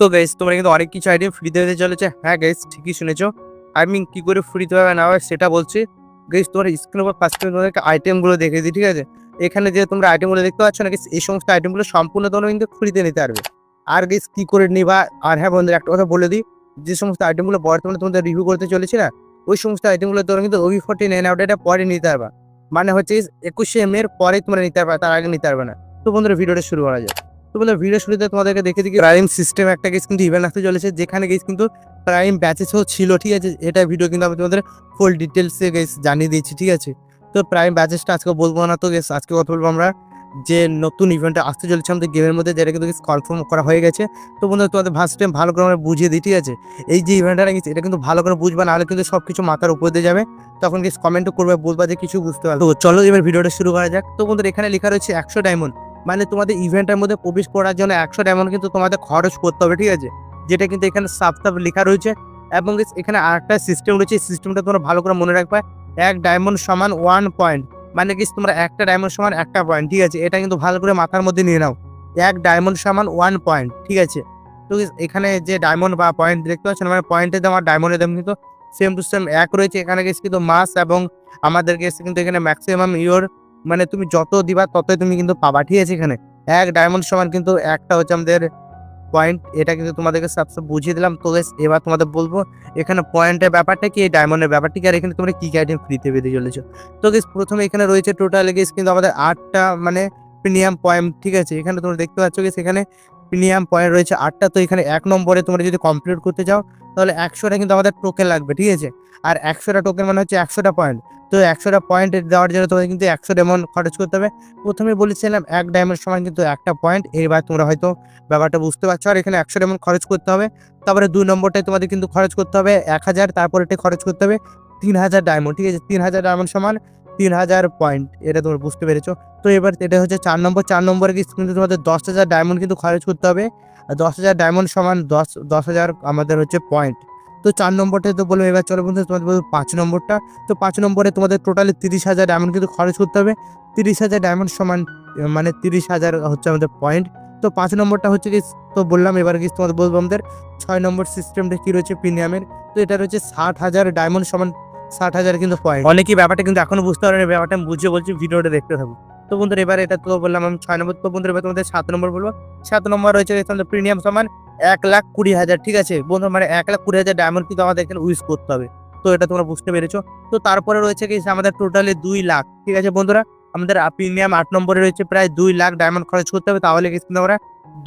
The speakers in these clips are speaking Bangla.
তো গাইস তোমরা কিন্তু অনেক কিছু আইটেম ফ্রিতে হতে চলেছে। হ্যাঁ গাইস ঠিকই শুনেছো। আমি কি করে ফ্রিতে হবে না হবে সেটা বলছি। গাইস তোমার স্ক্রিনের উপর ফার্স্ট তোমাদেরকে আইটেমগুলো দেখে দিই, ঠিক আছে? এখানে যে তোমরা আইটেমগুলো দেখতে পাচ্ছ না এই সমস্ত আইটেমগুলো সম্পূর্ণ তোমরা কিন্তু ফ্রিতে নিতে পারবে। আর গেস কি করে নিবা? আর হ্যাঁ বন্ধুরা, একটা কথা বলে দিই, যে সমস্ত আইটেমগুলো বর্তমানে তোমাদের রিভিউ করতে চলেছি না, ওই সমস্ত আইটেমগুলো তোমরা কিন্তু ওভি ফোর্টি নাইন আপডেটটা পরে নিতে পারবা। মানে হচ্ছে একুশে এম এর পরে তোমরা নিতে পারবে, তার আগে নিতে পারবে না। তো বন্ধুরা ভিডিওটা শুরু করা যায় তো বন্ধুরা ভিডিও শুরুতে তোমাদেরকে দেখে দিই প্রাইম সিস্টেম একটা গেস কিন্তু ইভেন্ট আসতে চলেছে, যেখানে গেস কিন্তু প্রাইম ব্যাচেসও ছিল, ঠিক আছে? এটা ভিডিও কিন্তু আমি তোমাদের ফুল ডিটেলসে গেস জানিয়ে দিয়েছি, ঠিক আছে? তো প্রাইম ব্যাচেসটা আজকে বলব না তো গেস আজকে কথা বলব আমরা যে নতুন ইভেন্টটা আসতে চলেছে আমাদের গেমের মধ্যে, যেটা কিন্তু কনফার্ম করা হয়ে গেছে। তো বন্ধুরা, তোমাদের ফার্স্ট টাইম ভালো করে আমরা বুঝিয়ে দিই, ঠিক আছে? এই যে ইভেন্টটা গেছে এটা কিন্তু ভালো করে বুঝবা, নাহলে কিন্তু সব কিছু মাথার উপর দিয়ে যাবে। তখন গেস কমেন্টও করবে, বলবা যে কিছু বুঝতে পারবে তো চলো এবার ভিডিওটা শুরু করা যাক। তো বন্ধুরা, এখানে লেখা রয়েছে একশো ডায়মন্ড মানে তোমাদের ইভেন্টের মধ্যে প্রবেশ করার জন্য একশো ডায়মন্ড কিন্তু তোমাদের খরচ করতে হবে, ঠিক আছে? যেটা কিন্তু এখানে সাফ সাফ লেখা রয়েছে এবং এখানে আরেকটা সিস্টেম রয়েছে সিস্টেমটা তোমরা ভালো করে মনে রাখবে, এক ডায়মন্ড সমান ওয়ান পয়েন্ট মানে কি তোমরা একটা ডায়মন্ড সমান একটা পয়েন্ট ঠিক আছে? এটা কিন্তু ভালো করে মাথার মধ্যে নিয়ে নাও, এক ডায়মন্ড সমান ওয়ান পয়েন্ট ঠিক আছে? তো এখানে যে ডায়মন্ড বা পয়েন্ট দেখতে পাচ্ছেন মানে পয়েন্টের দাম আর ডায়মন্ডের দাম কিন্তু সেম টু সেম এক রয়েছে। এখানে গেছে কিন্তু মাস এবং আমাদের গেছে কিন্তু এখানে ম্যাক্সিমাম ইয়োর মানে তুমি যত দিবা ততই তুমি কিন্তু পাবা ঠিক আছে এখানে। এক ডায়মন্ড সমান কিন্তু একটা হচ্ছে আমাদের পয়েন্ট এটা কিন্তু তোমাদেরকে সবসে বুঝিয়ে দিলাম। তো এবার তোমাদের বলব, এখানে পয়েন্টের ব্যাপারটা কি? এই ডায়মন্ডের ব্যাপারটা কি? আর এখানে তোমরা কী কী আইটেম ফ্রিতে পেতে চলেছো? তো গেস প্রথমে এখানে রয়েছে টোটাল গেস কিন্তু আমাদের আটটা মানে প্রিমিয়াম পয়েন্ট ঠিক আছে? এখানে তোমরা দেখতে পাচ্ছ গেস এখানে প্রিমিয়াম পয়েন্ট রয়েছে আটটা, তো এখানে এক নম্বরে তোমরা যদি কমপ্লিট করতে চাও, তাহলে একশোটা কিন্তু আমাদের টোকেন লাগবে, ঠিক আছে? আর একশোটা টোকেন মানে হচ্ছে একশোটা পয়েন্ট তো একশোটা পয়েন্ট দেওয়ার জন্য তোমাদের কিন্তু একশো ডায়মন্ড খরচ করতে হবে। প্রথমে বলেছিলাম এক ডায়মন্ড সমান কিন্তু একটা পয়েন্ট এবার তোমরা হয়তো ব্যাপারটা বুঝতে পারছ, আর এখানে একশো ডায়মন্ড খরচ করতে হবে। তারপরে দুই নম্বরটায় তোমাদের কিন্তু খরচ করতে হবে এক হাজার তারপর খরচ করতে হবে তিন হাজার ডায়মন্ড ঠিক আছে? তিন হাজার ডায়মন্ড সমান তিন হাজার পয়েন্ট এটা তোমরা বুঝতে পেরেছ। তো এবার এটা হচ্ছে চার নম্বর, চার নম্বরে কিন্তু তোমাদের দশ হাজার ডায়মন্ড কিন্তু খরচ করতে হবে। আর দশ হাজার ডায়মন্ড সমান দশ দশ হাজার আমাদের হচ্ছে পয়েন্ট তো চার নম্বরটা তো বলব এবার চলো বন্ধু তোমাদের বলব পাঁচ নম্বরটা। তো পাঁচ নম্বরে তোমাদের টোটালি তিরিশ হাজার ডায়মন্ড কিন্তু খরচ করতে হবে। তিরিশ হাজার ডায়মন্ড সমান মানে তিরিশ হাজার হচ্ছে আমাদের পয়েন্ট তো পাঁচ নম্বরটা হচ্ছে কি, তো বললাম, এবার কি তোমাদের বলব আমাদের ছয় নম্বর সিস্টেমটা কী রয়েছে প্রিমিয়ামের তো এটা রয়েছে ষাট হাজার ডায়মন্ড সমান ষাট হাজার কিন্তু পয়েন্ট অনেকেই ব্যাপারটা কিন্তু এখনও বুঝতে পারেন, ব্যাপারটা আমি বুঝিয়ে বলছি, ভিডিওটা দেখতে থাকুন তো বন্ধুরা, এবার এটা তো বললাম আমি ছয় নম্বর, তো বন্ধুরা, এবার তোমাদের সাত নম্বর বলব। সাত নম্বর রয়েছে তোমাদের প্রিমিয়াম সমান এক লাখ কুড়ি হাজার, ঠিক আছে? বন্ধু মানে এক লাখ কুড়ি হাজার ডায়মন্ড কিন্তু আমাদের এখানে ইউজ করতে হবে। তো এটা তোমরা বুঝতে পেরেছ। তো তারপরে রয়েছে কি, আমাদের টোটালি দুই লাখ, ঠিক আছে বন্ধুরা? আমাদের প্রিমিয়াম আট নম্বরে রয়েছে প্রায় দুই লাখ ডায়মন্ড খরচ করতে হবে। তাহলে কিন্তু আমরা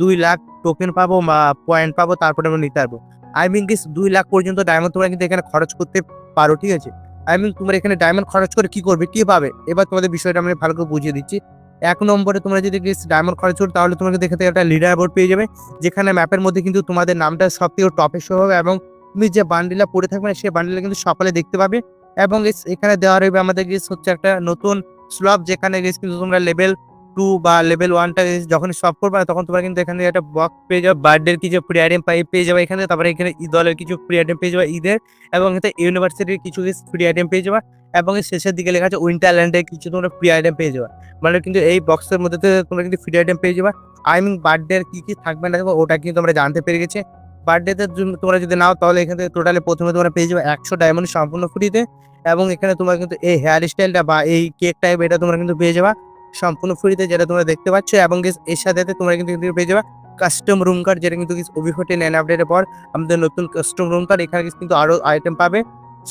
দুই লাখ টোকেন পাবো বা পয়েন্ট পাবো, তারপরে আমরা নিতে পারব। আই মিন কি দুই লাখ পর্যন্ত ডায়মন্ড তোমরা কিন্তু এখানে খরচ করতে পারো, ঠিক আছে? আই মিন তোমরা এখানে ডায়মন্ড খরচ করে কি করবে, কি পাবে? এবার তোমাদের বিষয়টা আমি ভালো করে বুঝিয়ে দিচ্ছি। এক নম্বরে তোমরা যদি ডায়মন্ড খরচ করো, তাহলে তোমাকে দেখে একটা লিডার বোর্ড পেয়ে যাবে, যেখানে ম্যাপের মধ্যে কিন্তু তোমাদের নামটা সব থেকে টপে শো হবে এবং তুমি যে বান্ডিলা পড়ে থাকবে সেই বান্ডিলা কিন্তু সকালে দেখতে পাবে। এবং এখানে দেওয়া রইবে আমাদের হচ্ছে একটা নতুন স্লব যেখানে কিন্তু তোমরা লেভেল টু বা লেভেল ওয়ানটা যখন সব করবে তখন তোমরা কিন্তু এখানে একটা বক্স পেয়ে যাবে বার্থডের কিছু ফ্রি আইটেম পাই পেয়ে যাবে এখানে, তারপরে এখানে ঈদ দলের কিছু ফ্রি আইটেম পেয়ে যাবে, ঈদের, এবং এখানে ইউনিভার্সিটির কিছু ফ্রি আইটেম পেয়ে যাবে, এবং শেষের দিকে লেখা আছে উইন্টারল্যান্ডের কিছু তোমরা ফ্রি আইটেম পেয়ে যাবে। মানে কিন্তু এই বক্সের মধ্যে তোমরা কিন্তু ফ্রি আইটেম পেয়ে যাবে। আই মিন বার্থডে কী কি থাকবে না থাকবে, ওটা কিন্তু তোমরা জানতে পেরে গেছে। বার্থডেতে তোমরা যদি নাও, তাহলে এখান থেকে টোটালি প্রথমে তোমরা পেয়ে যাবে একশো ডায়মন্ড সম্পূর্ণ ফ্রিতে এবং এখানে তোমরা কিন্তু এই হেয়ার স্টাইলটা বা এই কেক টাইপ এটা তোমরা কিন্তু পেয়ে যাবা। সম্পূর্ণ ফ্রিতে যেটা তোমরা দেখতে পাচ্ছ এবং এর সাথে তোমরা কিন্তু পেয়ে যাবে কাস্টম রুম কার্ড যেটা কিন্তু ওবি ফোর্টি নাইন আপডেটের পর আমাদের নতুন কাস্টম রুম কার্ড এখানে কিন্তু আরও আইটেম পাবে।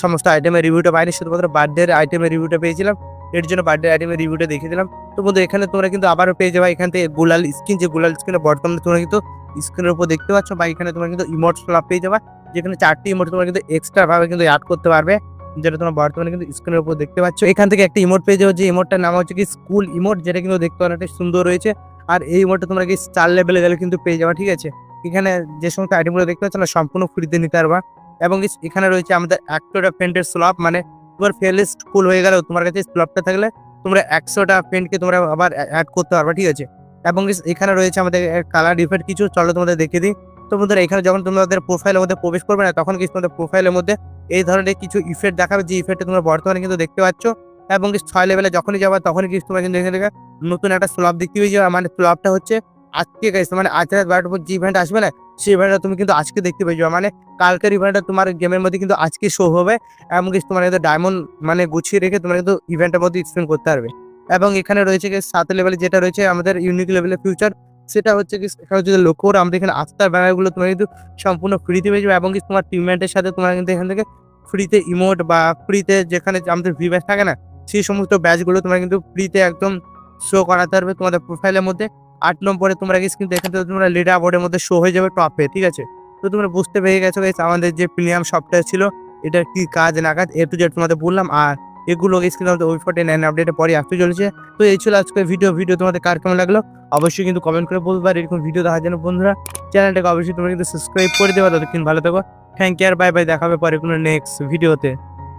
সমস্ত আইটেমের রিভিউটা পাইনি, শুধুমাত্র বার্থডের আইটেমের রিভিউটা পেয়েছিলাম। এর জন্য বার্থডে আইটেমের রিভিউটা দেখে দিলাম। তো বন্ধু, এখানে তোমরা কিন্তু আবারও পেয়ে যাবে এখান থেকে গুলাল স্ক্রিন যে গুলাল স্ক্রিনে বর্তমানে তোমরা কিন্তু স্ক্রিনের উপর দেখতে পাচ্ছ বা এখানে তোমরা কিন্তু ইমোট স্ল্যাব পেয়ে যাবে। যেখানে চারটি ইমোট তোমরা কিন্তু এক্সট্রা ভাবে কিন্তু অ্যাড করতে পারবে। যেটা তোমরা বর্তমানে কিন্তু স্ক্রিনের উপর দেখতে পাচ্ছ। এখান থেকে একটা ইমোট পেয়ে যাবে যে ইমোটটার নাম হচ্ছে কি স্কুল ইমোট যেটা কিন্তু দেখতে অনেকটা সুন্দর রয়েছে। আর এই ইমোটটা তোমরা কি স্টার লেভেলে গেলে কিন্তু পেয়ে যাবে, ঠিক আছে? এখানে যে সমস্ত আইটেমগুলো দেখতে পাচ্ছ না, সম্পূর্ণ ফ্রিতে নিতে পারবা। এবং এখানে রয়েছে আমাদের একশোটা পেন্টের স্লপ মানে তোমার ফেলিস্ট ফুল হয়ে গেলেও তোমার কাছে স্লপটা থাকলে তোমরা একশোটা পেন্টকে তোমরা আবার অ্যাড করতে পারবা, ঠিক আছে? এবং এখানে রয়েছে আমাদের কালার ডিফেক্ট কিছু। চলো তোমাদের দেখে দিই। তো বন্ধুরা, এখানে যখন তোমাদের প্রোফাইলের মধ্যে প্রবেশ করবে না, তখন কিন্তু তোমাদের প্রোফাইলের মধ্যে এই ধরনের কিছু ইফেক্ট দেখাবে। যে ইফেক্টটা তোমরা বর্তমানে কিন্তু দেখতে পাচ্ছ এবং guys ছয় লেভেলে যখনই যাবে, তখনই কিন্তু তোমরা কিন্তু এখানে নতুন একটা স্লপ দেখতে পেয়ে যাবে। মানে স্লপটা হচ্ছে আজকে গাইস মানে আজ রাত বারোটার পর যে ইভেন্ট আসবে না, সেই ইভেন্টটা তুমি কিন্তু আজকে দেখতে পেয়ে যাবে। মানে কালকের ইভেন্টটা তোমার গেমের মধ্যে কিন্তু আজকে শো হবে এবং guys তোমার কিন্তু ডায়মন্ড মানে গুছিয়ে রেখে তোমার কিন্তু ইভেন্টের মধ্যে স্পেন্ড করতে পারবে। এবং এখানে রয়েছে সাত লেভেলে যেটা রয়েছে আমাদের ইউনিক লেভেলের ফিউচার সেটা হচ্ছে কি এখানে যদি লক্ষ্য করো আমাদের এখানে আস্থার ব্যানারগুলো তোমার কিন্তু সম্পূর্ণ ফ্রিতে পেয়ে যাবে এবং কি তোমার টিমমেটের সাথে তোমার কিন্তু এখান থেকে ফ্রিতে ইমোট বা ফ্রিতে যেখানে আমাদের ভি ব্যাচ থাকে না, সেই সমস্ত ব্যাচগুলো তোমরা কিন্তু ফ্রিতে একদম শো করাতে পারবে তোমাদের প্রোফাইলের মধ্যে। আট নম্বরে তোমরা গেছ কিন্তু এখান থেকে তোমরা লিডার বোর্ডের মধ্যে শো হয়ে যাবে টপে ঠিক আছে? তো তোমরা বুঝতে পেরে গেছো guys আমাদের যে প্রিমিয়াম সফটওয়্যার ছিল, এটার কি কাজ না কাজ, এ টু জেড তোমাদের বললাম। আর এগুলো স্ক্রিন ওই ওয়েবসাইটে নাইন আপডেটে পরে আসতে চলেছে। তো এই ছিল আজকে ভিডিও ভিডিও তোমাদের কার কেমন লাগল? অবশ্যই কিন্তু কমেন্ট করে বলবে। আর এরকম ভিডিও দেখার জন্য বন্ধুরা চ্যানেলটাকে অবশ্যই তোমরা কিন্তু সাবস্ক্রাইব করে দেবে। ততক্ষণ ভালো থাকো। থ্যাংক ইউ আর বাই বাই দেখাবে পরে কোনো নেক্সট ভিডিওতে